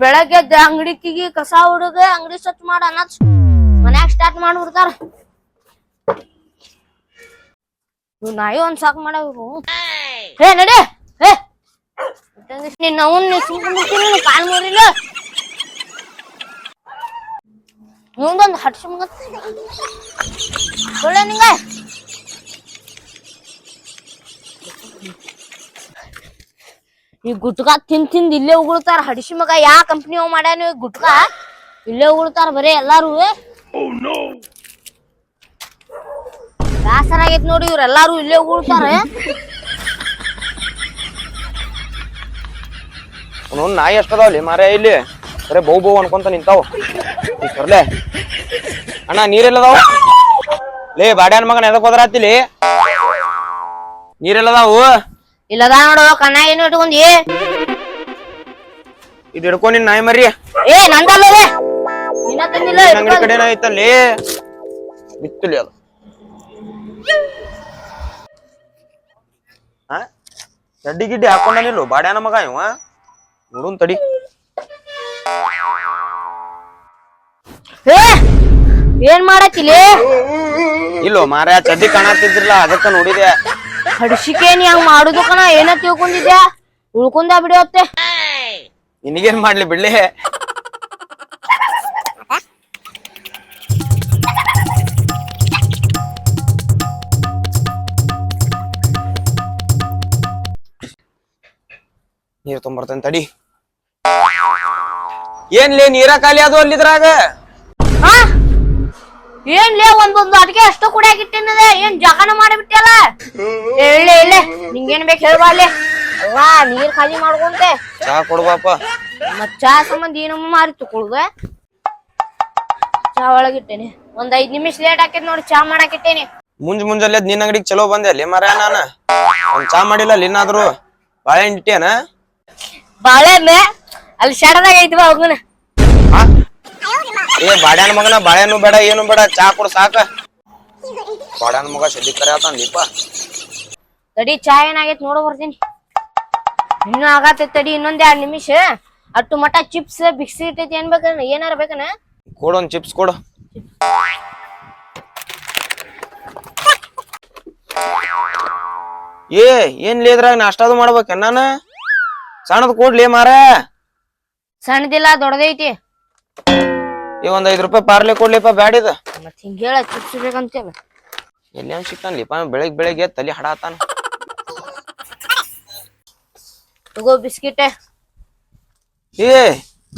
ಬೆಳಗ್ಗೆ ಎದ್ದ ಅಂಗಡಿ ಕಿಗಿ ಕಸ ಹುಡುಗ ಅಂಗಡಿ ಸ್ವಚ್ಛ ಮಾಡ ಅನ್ನತ್ ಮನ್ಯಾಗ ಸ್ಟಾರ್ಟ್ ಮಾಡ್ಬಿಡ್ತಾರ ಇವ್ ನಾಯಿ ಒಂದ್ ಸಾಕ್ ಮಾಡಬೇಕು ಹೇ ನಡಿ. ಹೇ ನಿನ್ನ ಅವನ್ ಸುಮ್ಮನೆ ಕಾಲ್ ಮುರಿಲ್ಲ ಇವಂದೊಂದು ಹಟ್ಸಿ ಮಗ ಒಳ್ಳೆ ನಿಂಗ. ಈ ಗುಟ್ಕಾ ತಿಂದ್ ತಿಂದ್ ಇಲ್ಲೇ ಉಗುಳ್ತಾರ. ಹಡಿಸಿ ಮಗ ಯಾ ಕಂಪ್ನಿ ಅವ್ ಮಾಡ್ಯಾನ ಈ ಗುಟ್ಕ? ಇಲ್ಲೇ ಉಗುಳ್ತಾರ ಬರೇ ಎಲ್ಲಾರು. ಬೇಸರ ಆಗೈತ್ ನೋಡಿ ಇವ್ರೆಲ್ಲಾರು ಇಲ್ಲೇ ಉಗುಳ್ತಾರ. ನಾಯಿ ಅಷ್ಟದಾವಲಿ ಮಾರೇ ಇಲ್ಲಿ. ಬರೇ ಬೌ ಬೌ ಅನ್ಕೊಂತ ನಿಂತಾವ. ಬರ್ಲೇ ಅಣ್ಣ, ನೀರೆಲ್ಲದಾವ? ಲೇ, ಬಾಡ್ಯಾನ ಮಗನ ಎದಕ್ ಹೋದ್ರಾತಿಲಿ? ನೀರೆಲ್ಲದಾವು? ಇಲ್ಲದ ನೋಡು ಕಣ್ಣ ಏನು ಇಟ್ಕೊಂಡಿ? ಇದು ಹಿಡ್ಕೊ ನಿನ್ ನಾಯಿ ಮರಿ. ಏ ನಂದಲ್ಲ ನಿನ್ನ ತಂದಿಲ್ಲ ಅಂಗಡಿ ಇಟ್ಕೊ. ಕಡೆನ ಐತಲ್ಲಿ. ಬಿತ್ತಲಿ ಅದು. ಹಾ ಚಡ್ಡಿ ಗಿಡ್ಡಿ ಹಾಕೊಂಡನಿಲ್ಲ ಬಾಡ್ಯಾನ ಮಗ ಇವ. ನೋಡೋನ್ ತಡಿ. ಏ ಏನ್ ಮಾಡತ್ತಿಲಿ? ಇಲ್ಲೋ ಮಾರ ಚಡ್ಡಿ ಕಾಣತ್ತಿದ್ರಲ್ಲ ಅದಕ್ಕ ನೋಡಿದೆ. ಹಡ್ಸಿಕೆ ನೀ ಹಂಗ್ ಮಾಡುದು ಕಣ, ಏನ ತಿಳ್ಕೊಂಡಿದ್ಯಾ? ಉಳ್ಕೊಂಡ ಬಿಡಿಯತ್ತೆ ನಿನಗೇನ್ ಮಾಡ್ಲಿ ಬಿಡ್ಲಿ? ನೀರ್ ತೊಂಬರ್ತೇನೆ ತಡಿ. ಏನ್ಲೇ ನೀರ ಖಾಲಿ ಅದು ಅಲ್ಲಿದ್ರಾಗ? ಏನ್ಲೇ ಒಂದೊಂದು ಅಡಿಗೆ ಅಷ್ಟು ಕುಡಿಯಾಗಿಟ್ಟಿನದೆ ಏನ್ ಜಗನ ಮಾಡಿಬಿಟ್ಟಲ್ಲ ಎಳ್ಳೆ ಎಳ್ಳೆ ನಿಂಗೇನ್ ಬೇಕು ಹೇಳ್ಬಾರ್ಲಿ ಅವ್ವಾ ನೀರ್ ಖಾಲಿ ಮಾಡ್ಕೊಂತೆ. ಚಾ ಕೊಡ್ಬಾಪ. ಮತ್ ಚಾ ಸಂಬಂಧ ಏನಮ್ಮ ಮಾರಿ ತಗೊಳ್ದೆ ಚಾ ಒಳಗಿಟ್ಟೇನಿ. ಒಂದ್ ಐದ್ ನಿಮಿಷ ಲೇಟ್ ಆಕೇತ್ ನೋಡಿ ಚಾ ಮಾಡಾಕಿಟ್ಟೇನಿ. ಮುಂಜ್ ಮುಂಜಾಲೆ ನಿನ್ನ ನಿನ್ ಅಂಗಡಿಗೆ ಚಲೋ ಬಂದೆ. ಅಲ್ಲಿ ಮರ ನಾನ. ಒಂದ್ ಚಾ ಮಾಡಿಲ್ಲ ಅಲ್ಲಿ ಇನ್ನಾದ್ರು. ಬಾಳೆಹಣ್ಣು ಇಟ್ಟೇನ ಬಾಳೆಹಣ್ಣೆ ಅಲ್ಲಿ ಶಡದಾಗ ಐತಿ ಬಾ ಹೋಗುನ? ಏ ಬಾಡ್ಯಾನ ಮಗನ ಬಾಳೆನು ಬೇಡ ಏನು ಬೇಡ ಚಾ ಕೊಡು ಸಾಕ. ಬಾಡ್ಯಾನ ಮಗ ಸದ್ದಿ ಕರೆ ದೀಪ. ತಡಿ ಚಾ ಏನಾಗೈತ್ ನೋಡ ಬರ್ತೀನಿ. ಇನ್ನೂ ಆಗತ್ತೆ ತಡಿ ಇನ್ನೊಂದ್ ಎರಡ್ ನಿಮಿಷ. ಅಟ್ಟು ಮಟ ಚಿಪ್ಸ್ ಬಿಕ್ಸಿ ಇರ್ತೈತಿ ಏನ್ ಬೇಕನ? ಏನಾರ ಬೇಕನ? ಕೊಡು ಒಂದ್ ಚಿಪ್ಸ್ ಕೊಡು. ಏ ಏನ್ ಲೇದ್ರಾಗ ನಾಷ್ಟಾದು ಮಾಡ್ಬೇಕ ನಾನ ಸಣ್ಣದ್ ಕೊಡ್ಲಿ ಮಾರ. ಸಣ್ಣದಿಲ್ಲ ದೊಡ್ಡದೈತಿ. ಏ ಒಂದ್ ಐದ್ ರೂಪಾಯಿ ಪಾರ್ಲೆ ಕೊಡ್ಲಿಪ್ಪ ಬ್ಯಾಡಿದ. ಮತ್ ಹಿಂಗ ಹೇಳ ಚಿಪ್ಸ್ ಬೇಕಂತೇಳ. ಎಲ್ಲಿ ಹಂಗ್ ಸಿಕ್ತಾನ್ಲಿಪ್ಪ? ಬೆಳಿಗ್ ಬೆಳಿಗ್ಗೆ ತಲೆ ಹಡಾತಾನ. ತಗೋ ಬಿಸ್ಕಿಟ್. ಏ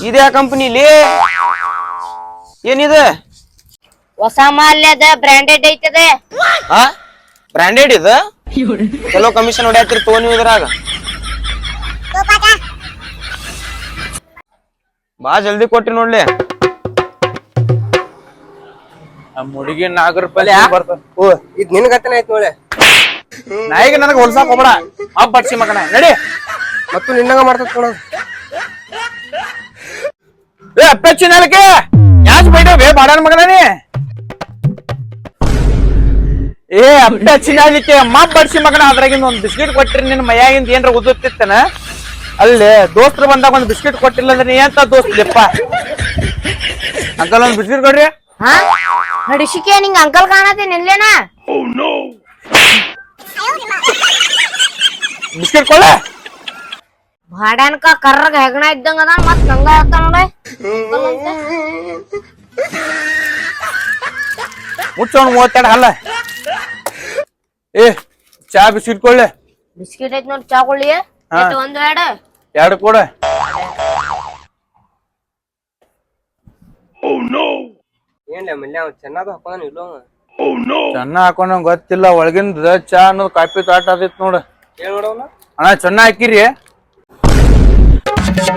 ಇದ್ಯಾ ಕಂಪನಿಲಿ ಏನಿದೆ? ಹೊಸ ಮಾಲ್ಯದ ಬ್ರಾಂಡೆಡ್ ಐತದೆ. ಆ? ಬ್ರಾಂಡೆಡ್ ಇದ? ಚಲೋ ಕಮಿಷನ್ ಹೊಡ್ಯಾತಿರ್ ತಗೋ ನೀವು ಇದ್ರಾಗ. ಬಾ ಜಲ್ದಿ ಕೊಟ್ಟಿ ನೋಡ್ಲಿ. ನಮ್ಮ ಹುಡುಗಿ ನಾಲ್ಕು ರೂಪಾಯಿ ಓ ಇದ್ ನಿನ್ ಗತನ ಆಯ್ತು ನೋಳೆ ನಾಯಿಗೆ ನನಗೆ ಹೊಲ್ಸಾಕ್ ಹೋಗ್ಬೇಡ. ಹಬ್ಬ ಬಡ್ಸಿ ಮಗನ. ನಡಿ. ಮತ್ತು ನಿನ್ನಂಗ ಮಾಡ್ತದ ನೋಡೋದು ಏ ಅಪ್ಪಚ್ಚಿ ನಾಲ್ಕೆ. ಯಾಕೆ ಬೈಡವೆ ಬಾಡನ ಮಗನೇ ಏ ಅಪ್ಪ ನಾಲಿಕೆ. ಮಬ್ಬ ಬಡ್ಸಿ ಮಗನ ಅದ್ರಾಗಿಂದ ಒಂದ್ ಬಿಸ್ಕಿಟ್ ಕೊಟ್ಟಿರಿ ನಿನ್ ಮೈಯಾಗಿಂದ ಏನ್ರ ಉದುತ್ತಿತ್ತನ ಅಲ್ಲಿ ದೋಸ್ತರು ಬಂದಾಗ ಒಂದ್ ಬಿಸ್ಕಿಟ್ ಕೊಟ್ಟಿಲ್ಲ ಅಂದ್ರೆ ನೀ ಎಂತ ದೋಸ್ತಿಪ್ಪ ಅಂಕಲ್ ಒಂದ್ ಬಿಸ್ಕಿಟ್ ಕೊಡ್ರಿ. ಹಾ? ನಡಿಸಿಕೆ ನಿಂಗ ಅಂಕಲ್ ಕಾಣತ್ತೆ ನಿಲ್ಲೇನ? ಬಿಸ್ಕಿಟ್ ಕೊಡ ಭಾಡ್ಯಾನ್ಕ ಕರ್ರಗ ಹೆಗಣ ಇದ್ದಂಗ ಅದ ಮತ್ ಗಂಗಾ ಹೇಳ್ತಾನ ನೋಡ. ಮುಚ್ಚೋಣ ಮೂವತ್ತೆರಡು ಅಲ್ಲ. ಏ ಚಾ ಬಿಸ್ಕಿಟ್ ಕೊಳ್ಳೆ ಬಿಸ್ಕಿಟ್ ಐತ್ ನೋಡಿ ಚಾ ಕೊಳ್ಳಿ ಒಂದು ಎರಡು. ಎರಡು ಕೊಡ. ಏನ್ಲ ಮಲ್ಯ ಅವ್ ಚೆನ್ನಾದ ಹಾಕೋಣ ಇಲ್ಲೋ. ಚೆನ್ನ ಹಾಕೊಂಡ ಗೊತ್ತಿಲ್ಲ ಒಳಗಿಂದ ಚಾ ಅನ್ನೋದು ಕಾಫಿ ತಾಟ ಆದಿತ್ ನೋಡ. ನೋಡವನ ಅಣ್ಣ ಚೆನ್ನ ಹಾಕಿರಿ.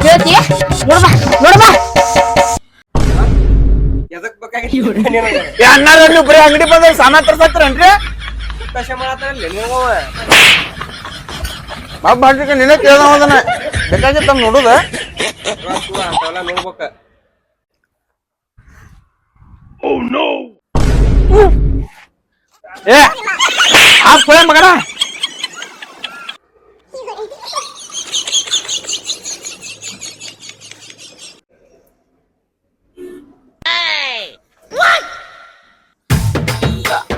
ಹೇಳ್ತಿ ನೋಡ್ಬಾ ನೋಡ್ಬಾ ಎದಕ್ ಬೇಕಾಗಿತ್ತು ಏ ಅಣ್ಣಾರ ನೀವು ಬರೀ ಅಂಗಡಿ ಬಂದ ಸಾಮಾನ್ ತರ್ಸತ್ರನ್ರಿ ಕಷ ಮಾಡತ್ತಾರಲ್ಲ ನಿನಗವ ಬಾಬ್ ಮಾಡ್ಲಿಕ್ಕೆ ನಿನ್ನೆ ಕೇಳ್ದ ಅದನ್ನ. ಬೇಕಾಗಿತ್ತ ನೋಡುದ? ಅಂತಾವೆಲ್ಲ ನೋಡ್ಬೇಕ. Oh no! ए आप खोया मगड़ा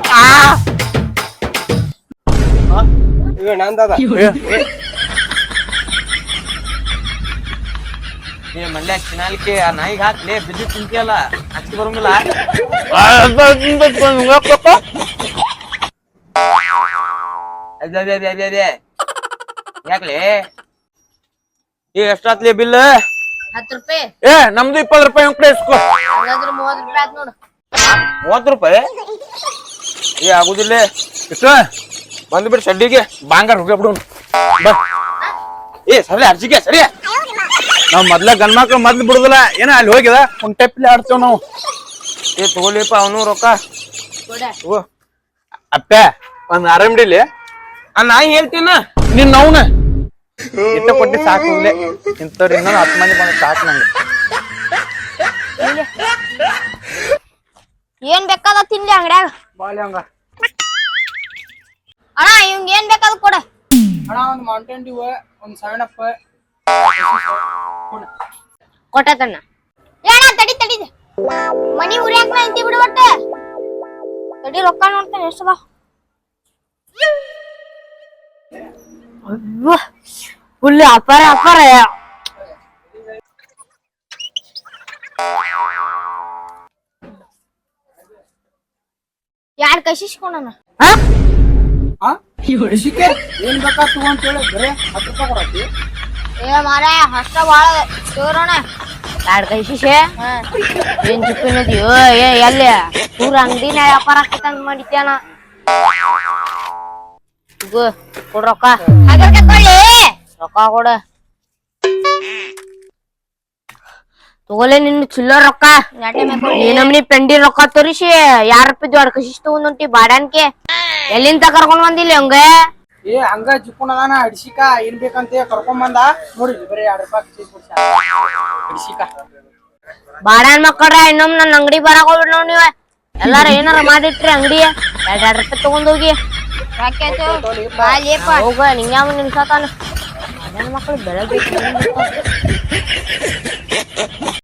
आ! हाँ? दादा ಮಲ್ಯ ಚಿನಾಲಿಕೆ ಆ ನಾಯಿಗೆ ಹಾಕ್ಲೇ ಬಿದ್ದು ತಿಂತಿಯಲ್ಲ ಹಚ್ಚಿ ಬರಂಗಿಲ್ಲ ಅದೇ ಅದೇ ಅದೇ ಅದೇ ಅದೇ ಯಾಕ್ಲೆ ಏ ಎಷ್ಟಾತ್ಲಿ ಬಿಲ್ ಹತ್ತು ರೂಪಾಯಿ ಏ ನಮ್ದು ಇಪ್ಪತ್ತು ರೂಪಾಯಿ ಅವ್ನ್ ಕಡೆ ಇಸ್ಕೊ ಹಾಗಾದ್ರೆ ಮೂವತ್ತು ರೂಪಾಯಿ ಆತ್ ನೋಡು ಮೂವತ್ತು ರೂಪಾಯಿ ಏ ಆಗುದಿಲ್ಲ ಇಸ್ಕೊ ಬಂದ್ಬಿಟ್ಟು ಶಡ್ಡಿಗೆ ಬಾಂಗಾರ ಹೋಗಿ ಬಿಡು ಬಾ ಏ ಸರಿ ಅರ್ಜಿಗೆ ಸರಿ ನಾವ್ ಮೊದ್ಲ ಗಂಡ್ ಮಕ್ಳು ಮೊದ್ಲು ಬಿಡುದಿಲ್ಲ. ಏನ ಅಲ್ಲಿ ಹೋಗಿದ? ಕುಂಟೆಪ್ಲಿ ಆಡ್ತೇವ್ ನಾವು. ಏ ತಗೋಲಿಪ್ಪ ಅವನು ರೊಕ್ಕ. ಕೊಡ. ತಗೋ ಅಪ್ಪ ಒಂದ್ ಆರಾಮಿಡಿಲಿ ಆ ನಾಯಿ ಹೇಳ್ತೀನ. ನಿನ್ ಅವನ. ಇಟ್ಟ ಕೊಟ್ಟಿ ಸಾಕು ಇಂಥವ್ರ ಇಂಥವ್ರು ಇನ್ನೊಂದು ಹತ್ತು ಮಂದಿ ಬಂದ ಸಾಕು ನಂಗೆ. ಏನ್ ಬೇಕಾದ ತಿನ್ಲಿ ಅಂಗಡ್ಯಾಗ? ಬಾಲಿ ಹಂಗ ಅಣ್ಣ ಇವಂಗ ಏನ್ ಬೇಕಾದ ಕೊಡ. ಅಣ್ಣ ಒಂದ್ ಮೌಂಟೇನ್ ಡ್ಯೂ ಒಂದು ಸೆವೆನ್ ಅಪ್ ಕೊಟ್ಟತಣ್ಣ ಏ ತಡಿ ತಡಿ. ಮನಿ ಉರಿಯಾಕ ಅಂತಿ ಬಿಡು ಒಟ್ಟ. ತಡಿ ರೊಕ್ಕ ನೋಡ್ತೇನೆ ಎಷ್ಟದ ಹುಲ್ಲು ಅಪಾರ ಅಪಾರ. ಯಾರ್ ಕಶಿಸ್ಕೊಂಡನ ಋಷಿಕೆ ಏನ್ ಬೇಕಾ ತಗೋ ಅಂತ ಹೇಳಿ ಬರೇ ಹತ್ತು ರೂಪಾಯಿ ಕೊಡತ್ತಿ. ಏ ಮಾರ ಅಷ್ಟ ಬಾಳ ಏನ್ ಚಿಪ್ಪಿನದಿಯೋ ಏ ಎಲ್ಲಿ ಊರ ಅಂಗಡಿನ ವ್ಯಾಪಾರ ಆಕೈತಂಗ್ ಮಾಡಿದ್ಯಾನ ಇಗೋ ಕೊಡ್ ರೊಕ್ಕ ಹಾಗಾದ್ರೆ ಕೊಳ್ಳಿ ರೊಕ್ಕ ಕೊಡ ತಗೋಲೆ ನಿನ್ನ ಚಿಲ್ಲರ್ ರೊಕ್ಕ ಈ ನಮ್ನಿ ಪೆಂಡಿ ರೊಕ್ಕ ತೋರಿಸಿ ಯಾರ ರೂಪಾಯಿ ದೊಡ್ಡ ಕಶಿಸ್ ತಗೊಂಡ್ ಬಾಡ್ಯಾನ್ಕೆ ಎಲ್ಲಿಂದ ಕರ್ಕೊಂಡ್ ಬಂದಿಲ್ಲ ಹಂಗ ಏ ಹಂಗ ಜಿಪ್ಪುಣ ಅದಾನ ಅಡಿಸಿಕ ಏನ್ ಬೇಕಂತ ಕರ್ಕೊಂಡ್ ಬಂದ. ನೋಡಿ ಬರೀ ಎರಡು ರೂಪಾಯಿ ಅಡಿಸಿಕ. ಬಾಡ್ಯಾನ್ ಮಕ್ಕಳ್ರ ಇನ್ನೊಮ್ಮೆ ನನ್ನ ಅಂಗಡಿ ಬರಕ್ ಹೋಗ್ಬಿಡ್ ನೋಡ್ ನೀವ. ಎಲ್ಲಾರ ಏನಾರ ಮಾಡಿಟ್ರಿ ಅಂಗಡಿ ಎರಡ್ ಎರಡ್ ರೂಪಾಯಿ ತಗೊಂಡೋಗಿ ಹೋಗ. ನಿಂಗ್ಯಾವ ಬಾಡ್ಯಾನ್ ಮಕ್ಕಳು ಬೆಳಗ್ಗೆ